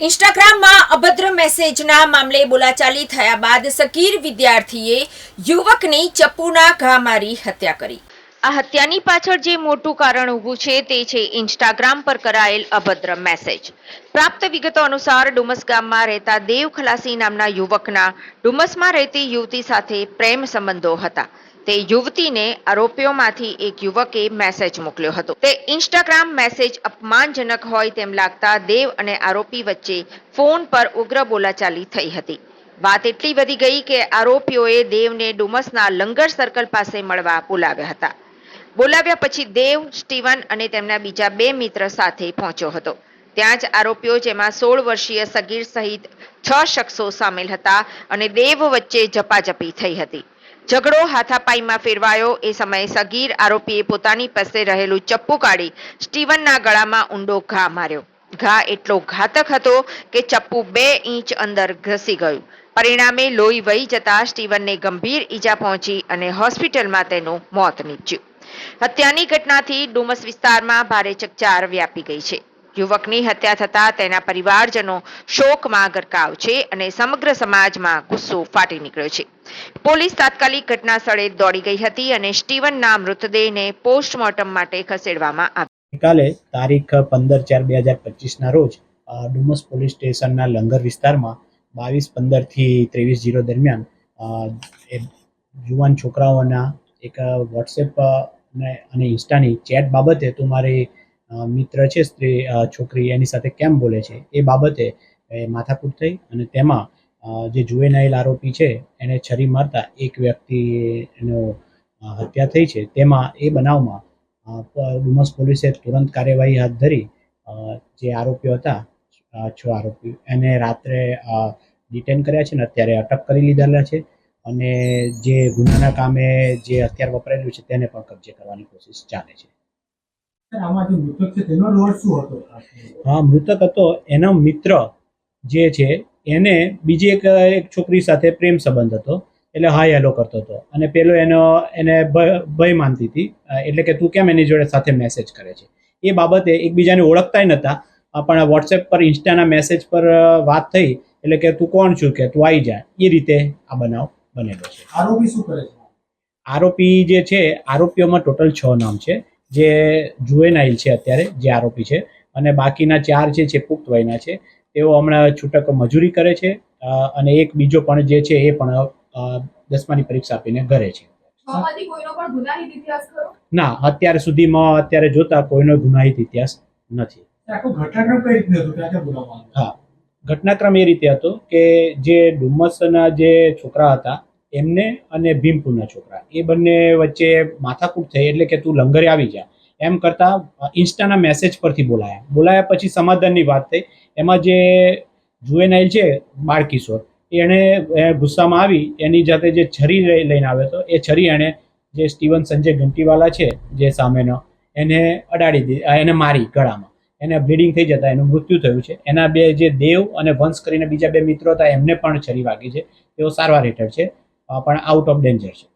ઇન્સ્ટાગ્રામમાં અભદ્ર મેસેજના મામલે બોલાચાલી થયા બાદ સકીર વિદ્યાર્થીએ યુવકની ચપ્પુના ઘા મારી હત્યા કરી. આ હત્યાની પાછળ જે મોટું કારણ ઊભું છે તે છે ઇન્સ્ટાગ્રામ પર કરાયેલ અભદ્ર મેસેજ પ્રાપ્ત વિગતો અનુસાર ડુમસ ગામમાં રહેતા દેવ ખલાસી નામના યુવકના ડુમસમાં રહેતી યુવતી સાથે પ્રેમ સંબંધો હતા. તે યુવતીને આરોપીઓમાંથી એક યુવકે મેસેજ મોકલ્યો હતો. તે ઇન્સ્ટાગ્રામ મેસેજ અપમાનજનક હોય તેમ લાગતા દેવ અને આરોપી વચ્ચે ફોન પર ઉગ્ર બોલાચાલી થઈ હતી. વાત એટલી વધી ગઈ કે આરોપીઓએ દેવને ડુમસના લંગર સર્કલ પાસે મળવા બોલાવ્યા હતા. બોલાવ્યા પછી દેવ, સ્ટીવન અને તેમના બીજા બે મિત્ર સાથે પહોંચ્યો હતો. ત્યાં જ આરોપીઓ જેમાં સોળ વર્ષીય સગીર સહિત છ શખ્સો સામેલ હતા અને દેવ વચ્ચે ઝપાઝપી થઈ હતી. ઝઘડો હાથાપાઈમાં ફેરવાયો. એ સમયે સગીર આરોપીએ પોતાની પાસે રહેલું ચપ્પુ કાઢી સ્ટીવનના ગળામાં ઊંડો ઘા માર્યો. ઘા એટલો ઘાતક હતો કે ચપ્પુ બે ઇંચ અંદર ઘસી ગયું. પરિણામે લોહી વહી જતા સ્ટીવનને ગંભીર ઈજા પહોંચી અને હોસ્પિટલમાં તેનું મોત નીપજ્યું. હત્યાની ઘટનાથી ડુમસ વિસ્તારમાં ભારે ચકચાર વ્યાપી ગઈ છે. યુવકની હત્યા થતા તેના પરિવારજનો શોકમાં ગરકાવ છે અને સમગ્ર સમાજમાં ગુસ્સો ફાટી નીકળ્યો છે. પોલીસ તાત્કાલિક ઘટના સ્થળે દોડી ગઈ હતી અને સ્ટીવનના મૃતદેહને પોસ્ટમોર્ટમ માટે ખસેડવામાં આવ્યો કાલે તારીખ પંદર ચાર બે હજાર પચીસના રોજ ડુમસ પોલીસ સ્ટેશનના લંગર વિસ્તારમાં બાવીસ પંદરથી ત્રેવીસ જીરો દરમિયાન યુવાન છોકરાઓના એક વોટ્સએપ અને ઇન્સ્ટાની ચેટ બાબતે તું મારી મિત્ર છે સ્ત્રી છોકરી એની સાથે કેમ બોલે છે એ બાબતે માથાકૂટ થઈ અને તેમાં જે જુએનાઇલ આરોપી છે એને છરી મારતા એક વ્યક્તિ એનો હત્યા થઈ છે. તેમાં એ બનાવમાં ડુમસ પોલીસે તુરંત કાર્યવાહી હાથ ધરી જે આરોપીઓ હતા છ આરોપી એને રાત્રે ડિટેન કર્યા છે ને અત્યારે અટક કરી લીધેલા છે. અને જે ગુનાના કામે જે હથિયાર વપરાયેલું છે તેને પણ કબજે કરવાની કોશિશ ચાલે છે? હા મૃતક હતો. એનો મિત્ર જે છે એને બીજી એક એક છોકરી સાથે પ્રેમ સંબંધ હતો. એટલે હાય હેલો કરતો હતો. અને પેલો એનો એને ભય માનતી હતી. એટલે કે તું કેમ એની જોડે સાથે મેસેજ કરે છે? એ બાબતે એકબીજાને ઓળખતાય નહોતા પણ વોટ્સએપ પર ઇન્સ્ટાના મેસેજ પર વાત થઈ. એટલે કે તું કોણ છું કે તું આવી જા? એ રીતે આ બનાવ બનેલો છે. આરોપી શું કરે છે? આરોપી જે છે આરોપીઓમાં ટોટલ છ નામ છે. જે જુએનાઇલ છે અત્યારે જે આરોપી છે. અને બાકીના ચાર છે જે પુખ્ત વયના છે. તેઓ હમણાં છૂટક મજૂરી કરે છે અને એક બીજો પણ જે છે એ પણ દસમાની પરીક્ષા આપીને ઘરે છે. ના અત્યાર સુધીમાં અત્યારે જોતા કોઈનો ગુનાહિત ઇતિહાસ નથી? હા. ઘટનાક્રમ એ રીતે હતો કે જે ડુમ્મસના જે છોકરા હતા, એમને અને ભીમપુરના છોકરા, એ બંને વચ્ચે માથાકૂટ થઈ એટલે કે તું લંગરે આવી જા. એમ કરતા ઇન્સ્ટાના મેસેજ પરથી બોલાયા. બોલાયા પછી સમાધાનની વાત થઈ. એમાં જે જુએનાઇલ છે, બાળકિશોર, એણે ગુસ્સામાં આવી, એની જાતે જે છરી લઈને આવ્યો હતો, એ છરી એણે જે સ્ટીવન સંજય ઘંટીવાલા છે, જે સામેનો, એને અડાડી દીધી એને મારી ગળામાં. એને બ્લીડિંગ થઈ જતા, એનું મૃત્યુ થયું છે. એના બે જે દેવ અને વંશ કરીને બીજા બે મિત્રો હતા, એમને પણ છરી વાગી છે. તેઓ સારવાર હેઠળ છે પણ આઉટ ઓફ ડેન્જર છે.